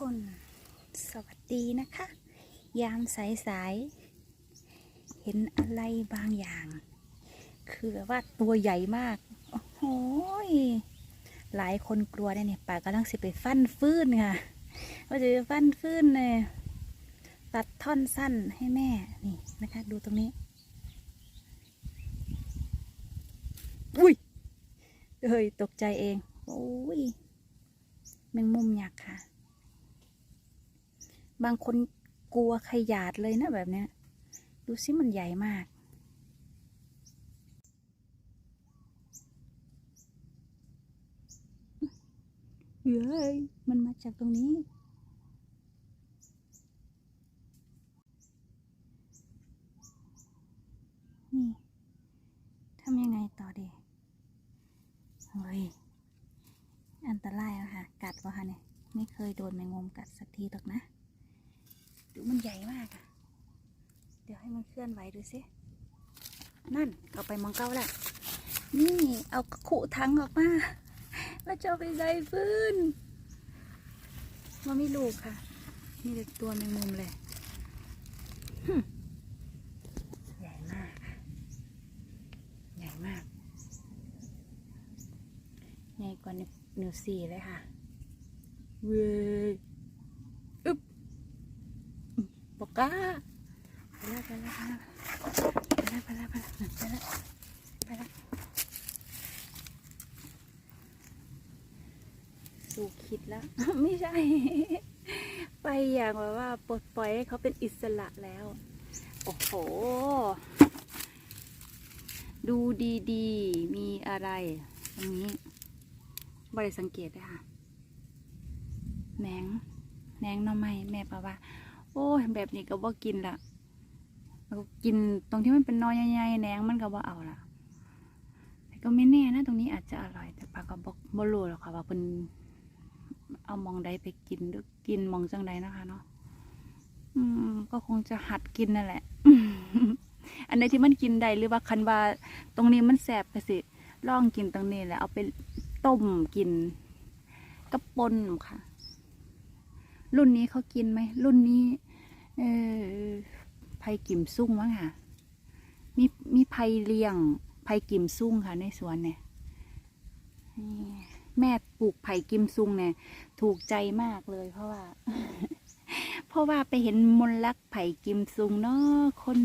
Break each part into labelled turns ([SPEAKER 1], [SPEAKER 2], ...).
[SPEAKER 1] คนสวัสดีนะคะ ยามสายสายเห็นอะไรบางอย่าง คือแบบว่าตัวใหญ่มาก โอ้โหยหลายคนกลัวเนี่ยป่ากำลังสิไปฟันฟื้นค่ะว่าจะไปฟันฟื้นเลยตัดท่อนสั้นให้แม่นี่นะคะ ดูตรงนี้ อุ้ยเฮ้ยตกใจเองโอ้ยแมงมุมยักษ์ค่ะ บางคนกลัวขยาดเลยนะแบบเนี้ย ดูสิมันใหญ่มาก เฮ้ย มันมาจากตรงนี้ นี่ทำยังไงต่อดีเฮ้ย อันตรายอะค่ะ กัดวะค่ะเนี่ย ไม่เคยโดนแมงมุมกัดสักทีหรอกนะ ดูมันใหญ่มากอะเดี๋ยวให้มันเคลื่อนไหวดูสิ นั่นเอาไปมองเก้าแล้วนี่เอาขู่ถังออกมา แล้วจะไปใส่ฟืนมันไม่ลูกค่ะ นี่เด็กตัวแมงมุมเลยใหญ่มากค่ะใหญ่มากใหญ่กว่านิวซีเลยค่ะ เว้ยอึ๊บอืมปา กกาไปแล้วไปแล้วไปแล้วไปแล้วไปแล้วไปแล้วไปแล้วสู่คิดแล้ว ไม่ใช่ ไปอย่างแบบว่าปลดปล่อยให้เขาเป็นอิสระแล้ว โอ้โห ดูดีๆ มีอะไรตรงนี้บริสังเกตเลยค่ะแหนงแหนงหน่อไม้แม่ปะว่า โอ้ยแบบนี้ก็บ่กินละเอากินตรงที่มันเป็นนอใหญ่ๆแหนงมันก็บ่เอาละแต่ก็ไม่แน่นะตรงนี้อาจจะอร่อย แต่ปาก็บอกบ่รู้หรอกค่ะว่าเป็นเอามองใดไปกินหรือกินมองจังใดนะคะเนาะอืมก็คงจะหัดกินนั่นแหละ อันใดที่มันกินได้หรือว่าคันว่าตรงนี้มันแสบก็สิลองกินตรงนี้แหละเอาไปต้มกินกระปนค่ะ รุ่นนี้เขากินไหมรุ่นนี้ เออไผ่กิ่มซุ่งมั้งค่ะ มีมีไผ่เลี้ยงไผ่กิ่มซุ่งค่ะ ในสวนเนี่ยแม่ปลูกไผ่กิมซุงเนี่ยถูกใจมากเลย เพราะว่า เพราะว่าไปเห็นมนลักไผ่กิมซุงเนาะคน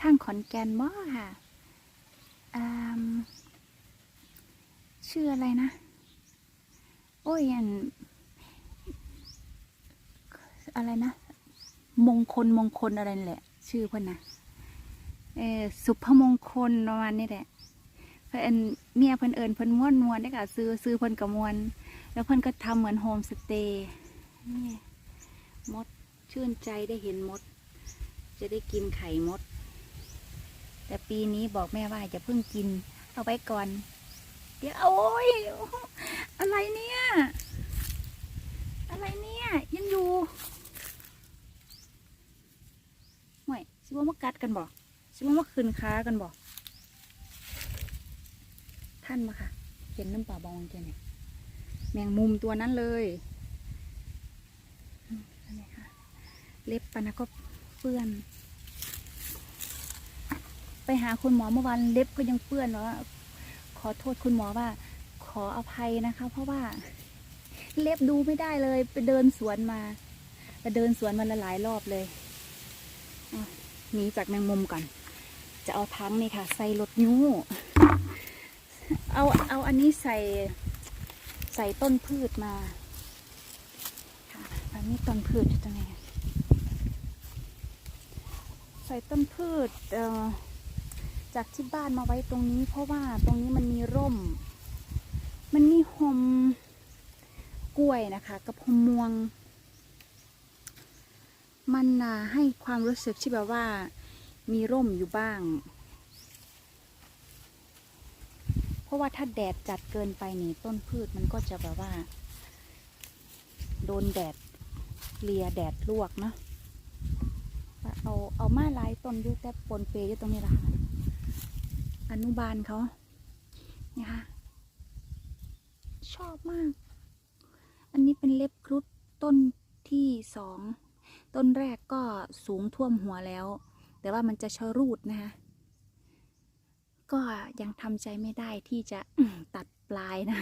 [SPEAKER 1] ทางขอนแก่นบ่ค่ะอ่าชื่ออะไรนะ โอ้ยอันอะไรนะ มงคลมงคลอะไรนี่แหละ ชื่อเพิ่นนะเออสุภมงคลประมาณนี้แหละเพิ่นเมียเพิ่นเอิญเพิ่นม้วนมวนได้ค่ะซื้อซื้อเพิ่นกับมวนแล้วเพิ่นก็ทำเหมือนโฮมสเตย์นี่มดชื่นใจได้เห็นมด จะได้กินไข่มด แต่ปีนี้บอกแม่ว่าจะเพิ่งกิน เอาไว้ก่อน เดี๋ยวโอ้ยอะไรเนี่ย อะไรเนี่ยยังอยู่ห่วย สิว่ามากัดกันบ่สิว่ามาคืนค้ากันบ่ท่านมาค่ะเห็นน้ำป่าบองแกเนี่ยแมงมุมตัวนั้นเลยเล็บปะนะก็เปื้อน ไปหาคุณหมอเมื่อวานเล็บก็ยังเปื้อนแล้วขอโทษคุณหมอว่า ขออภัยนะคะ เพราะว่า เล็บดูไม่ได้เลย ไปเดินสวนมา ไปเดินสวนมาละหลายรอบเลยอ หนีจากแมงมุมก่อน จะเอาทั้งนี่ค่ะ ใส่รถยู้เอาเอาอันนี้ใส่ใส่ต้นพืชมาค่ะอันนี้ต้นพืชอยู่ตรงไหนใส่ต้นพืชเอ่อจากที่บ้านมาไว้ตรงนี้ เพราะว่าตรงนี้มันมีร่ม มันมีหมกล้วยนะคะ กับหมม่วง มันน่ะให้ความรู้สึกที่แบบว่ามีร่มอยู่บ้าง เพราะว่าถ้าแดดจัดเกินไปนี่ต้นพืชมันก็จะแบบว่า โดนแดดเลียแดดลวกเนาะเอาเอามาหลายต้นยู่แต่ปนเปยอยู่ตรงนี้ละค่ะอนุบาลเขานี่ค่ะชอบมาก อันนี้เป็นเล็บครุฑต้นที่สอง ต้นแรกก็สูงท่วมหัวแล้ว แต่ว่ามันจะชะรูดนะคะก็ยังทำใจไม่ได้ที่จะตัดปลายนะ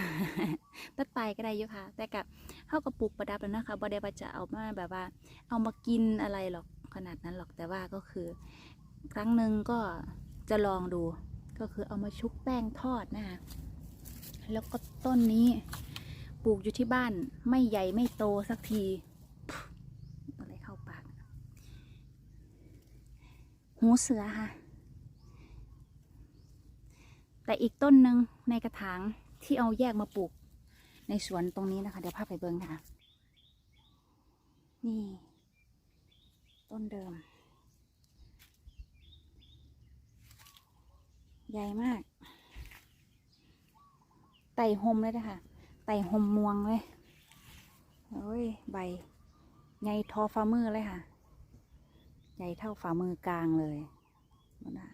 [SPEAKER 1] ตัดปลายก็ได้อยู่ค่ะ แต่กับเข้ากับปลูกประดับแล้วนะคะบ่ได้ว่าจะเอามาแบบว่า เอามากินอะไรหรอกขนาดนั้นหรอกแต่ว่าก็คือ ครั้งหนึ่งก็จะลองดูก็คือเอามาชุบแป้งทอดนะคะแล้วก็ต้นนี้ปลูกอยู่ที่บ้านไม่ใหญ่ไม่โตสักที อะไรเข้าปาก หูเสือค่ะ แต่อีกต้นหนึ่งในกระถางที่เอาแยกมาปลูก ในสวนตรงนี้นะคะ เดี๋ยวพาไปเบิ้งค่ะ นี่ ต้นเดิม ใหญ่มาก ไต่หมเลยนะคะไต่หมมวงเลย โอ้ย ใบใหญ่ทอฝ่ามือเลยค่ะ ใหญ่เท่าฝ่ามือกลางเลยนะ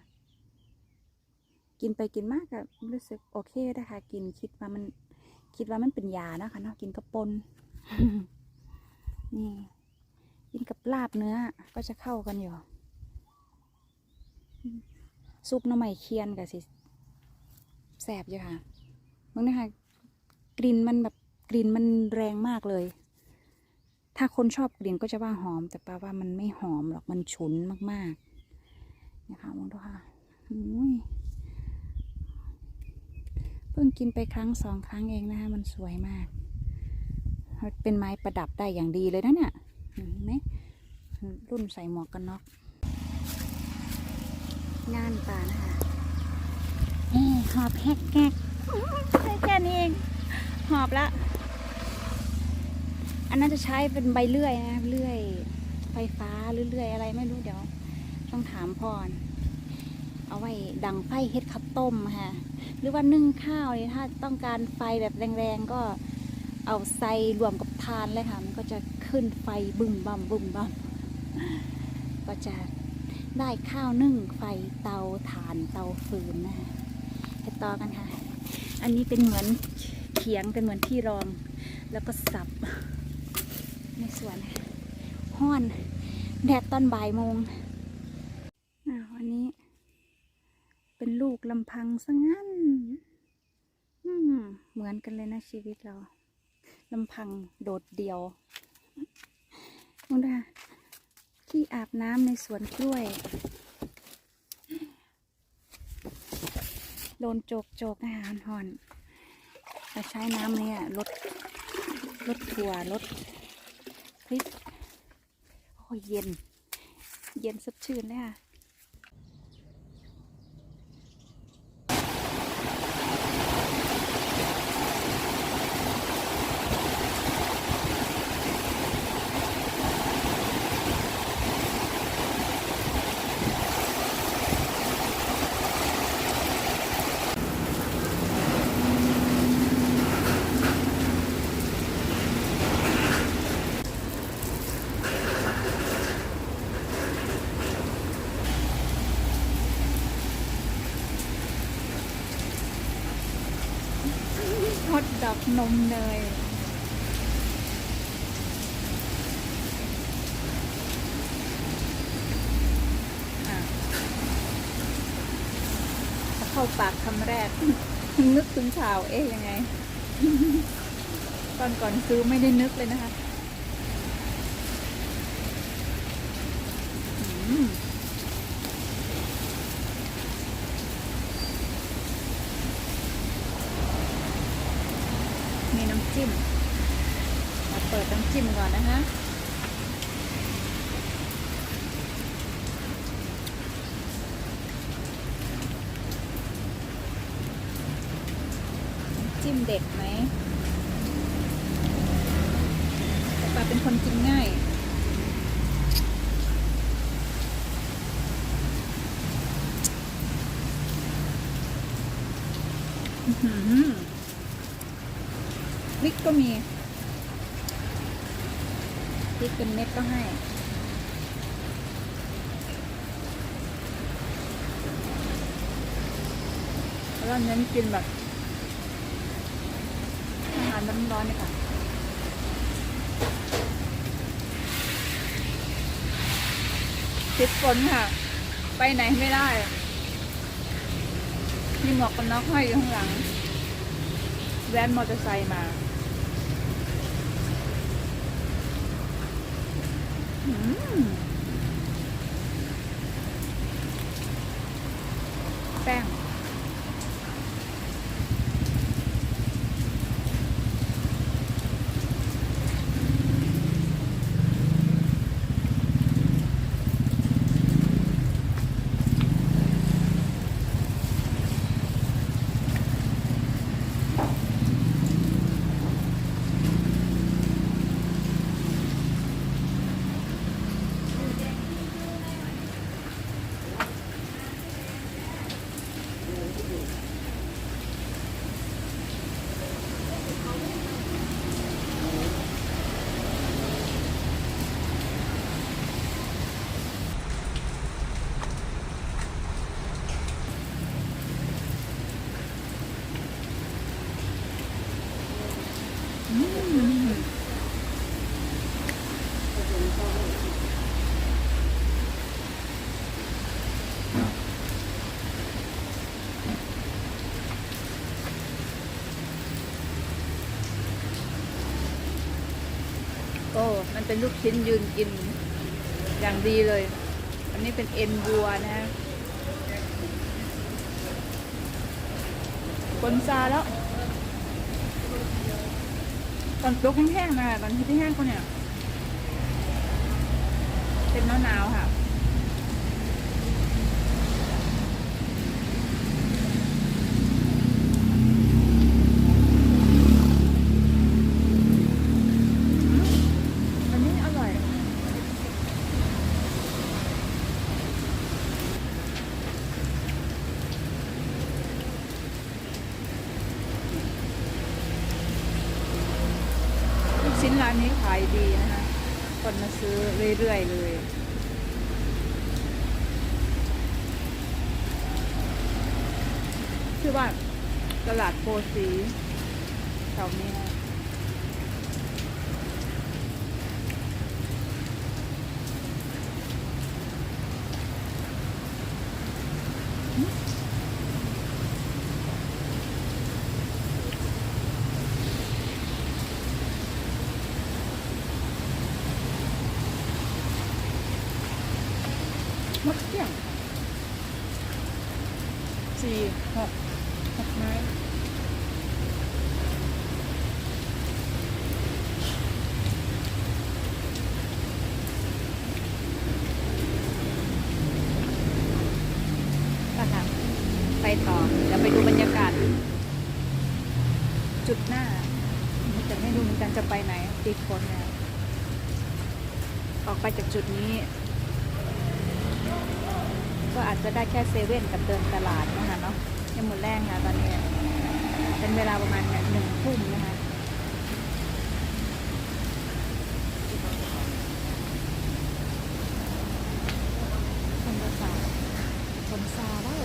[SPEAKER 1] กินไปกินมากก็รู้สึกโอเคนะคะกินคิดว่ามันคิดว่ามันเป็นยานะคะเนาะกินกับปนนี่ กินกับลาบเนื้อก็จะเข้ากันอยู่ซุปน้ำใหม่เคียนกับสิแสบอยู่ค่ะมึงนะคะกลิ่นมันแบบกลิ่นมันแรงมากเลย ถ้าคนชอบกลิ่นก็จะว่าหอม แต่แปลว่ามันไม่หอมหรอกมันฉุนมากๆนะคะมองดูค่ะอุ้ยเพิ่งกินไปครั้งสองครั้งเองนะคะมันสวยมากเป็นไม้ประดับได้อย่างดีเลยนะเนี่ยเห็นไหมรุ่นใส่หมวกกันน็อกงานป่านะคะเอ่หอบแฮกแกกได้แค่นี้เอง หอบละ อันนั้นจะใช้เป็นใบเลื่อยนะเลื่อยไฟฟ้าหรือเลื่อยอะไรไม่รู้เดี๋ยว ต้องถามพรเอาไว้ดังไฟเฮ็ดข้าวต้มค่ะหรือว่านึ่งข้าวเนี่ยถ้าต้องการไฟแบบแรงๆก็เอาใส่รวมกับทานเลยค่ะ มันก็จะขึ้นไฟบึ้มบั่มบึ้มบั่มก็จะได้ข้าวนึ่งไฟเตาถ่านเตาฟืนนะคะไปต่อกันค่ะ อันนี้เป็นเหมือนเขียงเป็นเหมือนที่รอง แล้วก็สับ ในสวนค่ะห้อน แดดตอนบ่ายโมงอ่าวันนี้ เป็นลูกลำพังซะงั้นเหมือนกันเลยนะชีวิตเราลำพังโดดเดี่ยวมองดูที่อาบน้ำในสวนกล้วยโดนโจกโจกอาหารหอนแต่ใช้น้ำเนี่ยลดลดถั่วลด พริก โอ้ยเย็น เย็นสดชื่นเลยค่ะ ฮอตดอกนมเนยพอเข้าปากคำแรก นึกถึงข่าวเอ๊ยยังไง ตอนก่อนซื้อไม่ได้นึกเลยนะคะ อืม มีน้ำ จิ้มมาเปิดน้ำจิ้มก่อนนะคะจิ้มเด็ดไหมปาเป็นคนกินง่ายอือหือ ริกก็มีพริกเป็นเม็ดก็ให้ แล้วเน้นกินแบบอาหารร้อนๆนี่ค่ะติดฝนค่ะ ไปไหนไม่ได้มีหมวกกันน็อกห้อยอยู่ข้างหลัง แว้นมอเตอร์ไซค์มา แป้ง โอ้ มัน เป็นลูกชิ้นยืนกินอย่างดีเลย อันนี้เป็นเอ็นวัวนะฮะคนซาแล้ว ตอนตกแห้งๆนะตอนที่แห้งเขาเนี่ย เป็นหนาวๆค่ะ อันนี้อร่อย ลูกชิ้นร้ายดีนะคะ คนมาซื้อเรื่อยๆเลยชื่อว่าตลาดโพสีแถวนี้นะ มดเที่ยงสี่หกหกไม้นะคะไปต่อเดี๋ยวไปดูบรรยากาศ จุดหน้าจะไม่รู้เหมือนกันจะไปไหนตีคนเนี่ยออกไป จุดนี้ ก็อาจจะได้แค่เซเว่นกับเดินตลาดนะคะเนาะยังหมดแรงค่ะตอนนี้ เป็นเวลาประมาณหนึ่งทุ่มนะคะคนภาษาคนซาแล้ว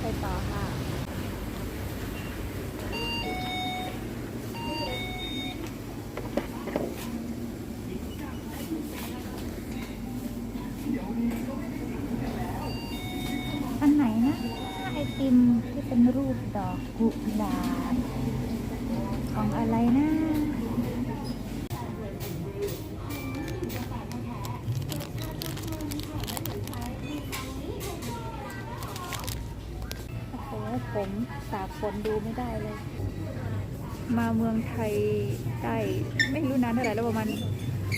[SPEAKER 1] ไปต่อค่ะ อันไหนนะิมที่เป็นรูปดอกกุหลาบของอะไรนะโอ้โหผมสาบฝนดูไม่ได้เลย มาเมืองไทยได้ไม่รู้นานเท่าไหร่แล้วประมาณ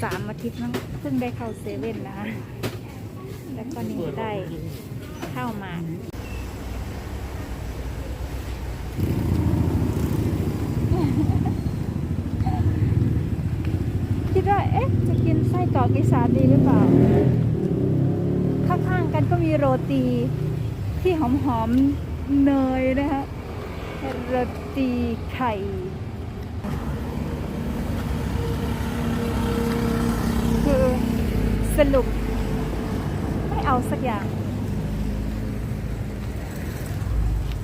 [SPEAKER 1] สามอาทิตย์มั้งเพิ่งได้เข้าเซเว่นนะคะแล้วก็นี่ได้เข้ามา คิดว่า เอ๊ะ จะ กินไส้กรอกอีสานดีหรือเปล่า ข้างๆกันก็มีโรตีที่หอมๆเนยนะคะโรตีไข่คือสรุปไม่เอาสักอย่าง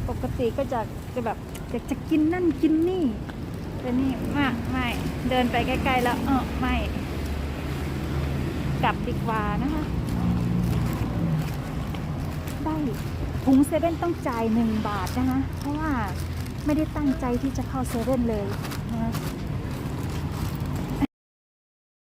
[SPEAKER 1] อบกติก็จะจะแบบอยากจะกินนั่นกินนี่แต่นี่ไม่ไม่ เดินไปใกล้ๆแล้วเออไม่ กลับดีกว่านะคะ ได้ถุงเซเว่นต้องจ่ายหนึ่งบาทนะคะ เพราะว่าไม่ได้ตั้งใจที่จะเข้าเซเว่นเลยนะคะ